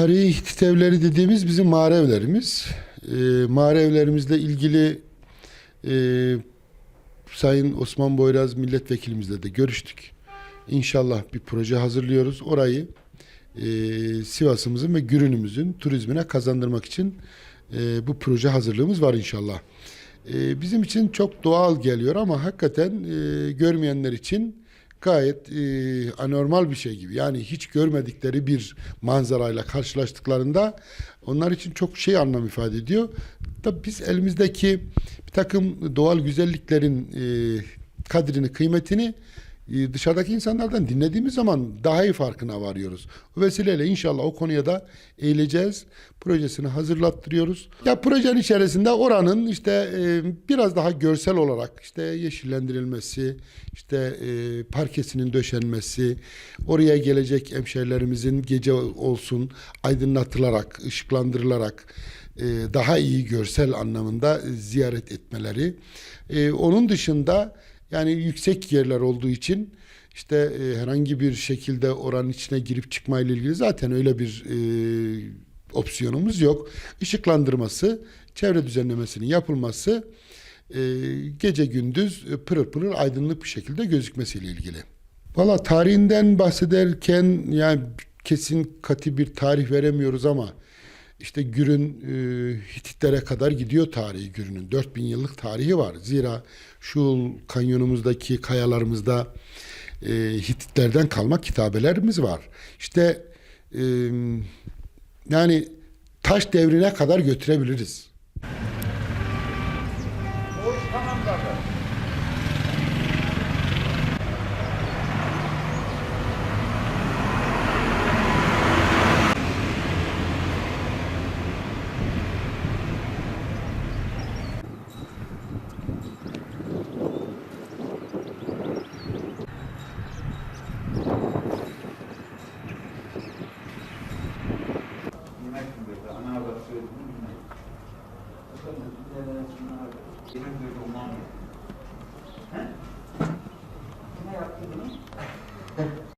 Tarihi Hitit evleri dediğimiz bizim mağara evlerimiz. E, mağara evlerimizle ilgili e, Sayın Osman Boyraz milletvekilimizle de görüştük. İnşallah bir proje hazırlıyoruz. Orayı e, Sivas'ımızın ve Gürün'ümüzün turizmine kazandırmak için e, bu proje hazırlığımız var inşallah. E, bizim için çok doğal geliyor ama hakikaten e, görmeyenler için gayet e, anormal bir şey gibi. Yani hiç görmedikleri bir manzarayla karşılaştıklarında onlar için çok şey anlam ifade ediyor. Tabii biz elimizdeki bir takım doğal güzelliklerin e, kadrini, kıymetini dışarıdaki insanlardan dinlediğimiz zaman daha iyi farkına varıyoruz. O vesileyle inşallah o konuya da eğileceğiz. Projesini hazırlattırıyoruz. Ya projenin içerisinde oranın işte e, biraz daha görsel olarak işte yeşillendirilmesi, işte e, parkesinin döşenmesi, oraya gelecek hemşehrilerimizin gece olsun aydınlatılarak, ışıklandırılarak e, daha iyi görsel anlamında ziyaret etmeleri. Onun dışında yani yüksek yerler olduğu için işte e, herhangi bir şekilde oranın içine girip çıkma ile ilgili zaten öyle bir e, opsiyonumuz yok. Işıklandırması, çevre düzenlemesinin yapılması, e, gece gündüz pırıl pırıl aydınlık bir şekilde gözükmesiyle ilgili. Valla tarihinden bahsederken yani kesin katı bir tarih veremiyoruz ama işte Gür'ün e, Hititlere kadar gidiyor tarihi Gür'ünün. 4000 yıllık tarihi var. Zira şu kanyonumuzdaki kayalarımızda e, Hititlerden kalma kitabelerimiz var. İşte e, yani taş devrine kadar götürebiliriz. Benim böyle olmam gerekiyor. He? Kime yaptı bunu?